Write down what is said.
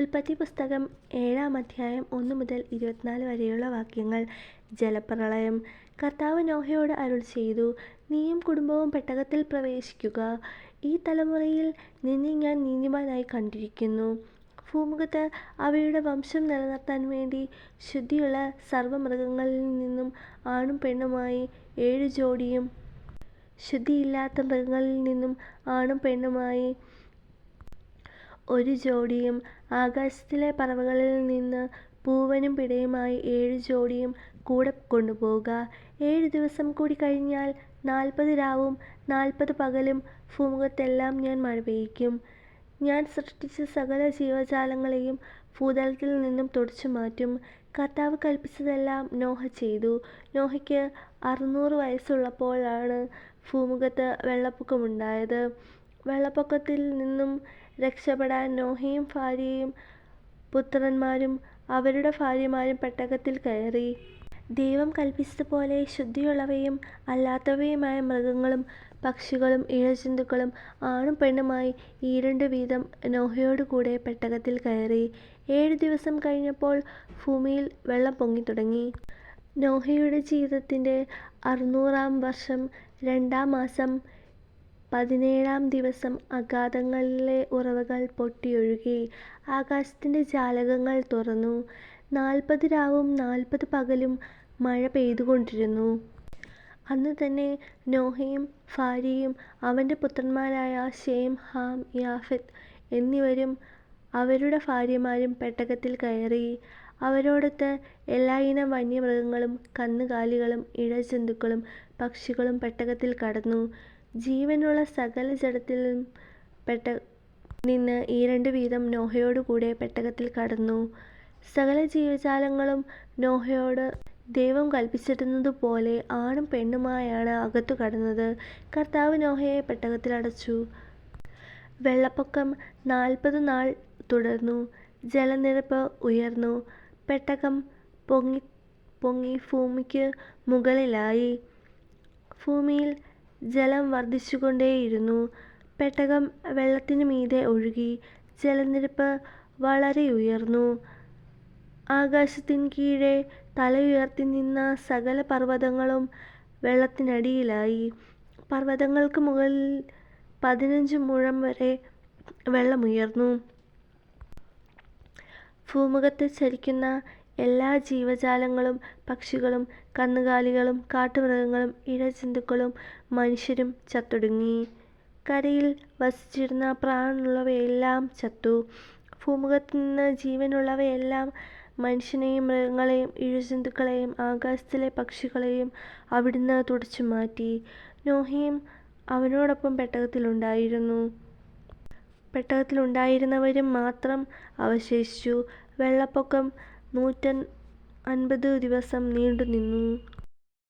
ഉൽപ്പത്തി പുസ്തകം ഏഴാം അധ്യായം ഒന്ന് മുതൽ ഇരുപത്തിനാല് വരെയുള്ള വാക്യങ്ങൾ. ജലപ്രളയം. കർത്താവ് നോഹയോട് അരുൾ ചെയ്തു നീയും കുടുംബവും പെട്ടകത്തിൽ പ്രവേശിക്കുക. ഈ തലമുറയിൽ നിന്നെ ഞാൻ നീതിമാനായി കണ്ടിരിക്കുന്നു. ഭൂമുഖത്ത് അവയുടെ വംശം നിലനിർത്താൻ വേണ്ടി ശുദ്ധിയുള്ള സർവമൃഗങ്ങളിൽ നിന്നും ആണും പെണ്ണുമായി ഏഴു ജോഡിയും ശുദ്ധിയില്ലാത്ത മൃഗങ്ങളിൽ നിന്നും ആണും പെണ്ണുമായി ഒരു ജോഡിയും ആകാശത്തിലെ പറവകളിൽ നിന്ന് പൂവനും പിടയുമായി ഏഴു ജോഡിയും കൂടെ കൊണ്ടുപോവുക. ഏഴു ദിവസം കൂടി കഴിഞ്ഞാൽ നാൽപ്പത് രാവും നാൽപ്പത് പകലും ഭൂമുഖത്തെല്ലാം ഞാൻ മഴ പെയ്യിക്കും. ഞാൻ സൃഷ്ടിച്ച സകല ജീവജാലങ്ങളെയും ഭൂതലത്തിൽ നിന്നും തുടച്ചു മാറ്റും കർത്താവ് കൽപ്പിച്ചതെല്ലാം നോഹ ചെയ്തു. നോഹയ്ക്ക് അറുന്നൂറ് വയസ്സുള്ളപ്പോഴാണ് ഭൂമുഖത്ത് വെള്ളപ്പൊക്കമുണ്ടായത്. വെള്ളപ്പൊക്കത്തിൽ നിന്നും രക്ഷപ്പെടാൻ നോഹയും ഭാര്യയും പുത്രന്മാരും അവരുടെ ഭാര്യമാരും പെട്ടകത്തിൽ കയറി. ദൈവം കൽപ്പിച്ചതുപോലെ ശുദ്ധിയുള്ളവയും അല്ലാത്തവയുമായ മൃഗങ്ങളും പക്ഷികളും ഇഴജന്തുക്കളും ആണും പെണ്ണുമായി ഈരണ്ട് വീതം നോഹയോടുകൂടെ പെട്ടകത്തിൽ കയറി. ഏഴു ദിവസം കഴിഞ്ഞപ്പോൾ ഭൂമിയിൽ വെള്ളം പൊങ്ങിത്തുടങ്ങി. നോഹയുടെ ജീവിതത്തിന്റെ അറുനൂറാം വർഷം രണ്ടാം മാസം പതിനേഴാം ദിവസം അഗാധങ്ങളിലെ ഉറവകൾ പൊട്ടിയൊഴുകി, ആകാശത്തിന്റെ ജാലകങ്ങൾ തുറന്നു. നാൽപ്പത് രാവും നാൽപ്പത് പകലും മഴ പെയ്തുകൊണ്ടിരുന്നു. അന്ന് തന്നെ നോഹയും ഭാര്യയും അവന്റെ പുത്രന്മാരായ ഷേം ഹാം, യാഫിത് എന്നിവരും അവരുടെ ഭാര്യമാരും പെട്ടകത്തിൽ കയറി. അവരോടൊത്ത് എല്ലായിനം വന്യമൃഗങ്ങളും കന്നുകാലികളും ഇഴജന്തുക്കളും പക്ഷികളും പെട്ടകത്തിൽ കടന്നു. ജീവനുള്ള സകല ജഡത്തിലും പെട്ട നിന്ന് ഈ രണ്ട് വീതം നോഹയോടുകൂടെ പെട്ടകത്തിൽ കടന്നു. സകല ജീവജാലങ്ങളും നോഹയോട് ദൈവം കല്പിച്ചിരുന്നതുപോലെ ആണും പെണ്ണുമായാണ് അകത്തു കടന്നത്. കർത്താവ് നോഹയെ പെട്ടകത്തിൽ അടച്ചു. വെള്ളപ്പൊക്കം നാൽപ്പത് നാൾ തുടർന്നു. ജലനിരപ്പ് ഉയർന്നു. പെട്ടകം പൊങ്ങി പൊങ്ങി ഭൂമിക്ക് മുകളിലായി. ഭൂമിയിൽ ജലം വർദ്ധിച്ചുകൊണ്ടേയിരുന്നു. പെട്ടകം വെള്ളത്തിനു മീതെ ഒഴുകി. ജലനിരപ്പ് വളരെ ഉയർന്നു ആകാശത്തിൻ കീഴെ തലയുയർത്തി നിന്ന സകല പർവതങ്ങളും വെള്ളത്തിനടിയിലായി. പർവതങ്ങൾക്ക് മുകളിൽ പതിനഞ്ച് മുഴം വരെ വെള്ളമുയർന്നു. ഭൂമുഖത്ത് ചരിക്കുന്ന എല്ലാ ജീവജാലങ്ങളും പക്ഷികളും കന്നുകാലികളും കാട്ടുമൃഗങ്ങളും ഇഴജന്തുക്കളും മനുഷ്യരും ചത്തൊടുങ്ങി. കരയിൽ വസിച്ചിരുന്ന പ്രാണനുള്ളവയെല്ലാം ചത്തു. ഭൂമുഖത്തുനിന്ന് ജീവനുള്ളവയെല്ലാം മനുഷ്യനെയും മൃഗങ്ങളെയും ഇഴജന്തുക്കളെയും ആകാശത്തിലെ പക്ഷികളെയും അവിടുന്ന് തുടച്ചുമാറ്റി. നോഹയും അവനോടൊപ്പം പെട്ടകത്തിലുണ്ടായിരുന്നു. പെട്ടകത്തിലുണ്ടായിരുന്നവരും മാത്രം അവശേഷിച്ചു. വെള്ളപ്പൊക്കം നൂറ്റമ്പത് ദിവസം നീണ്ടുനിന്നു.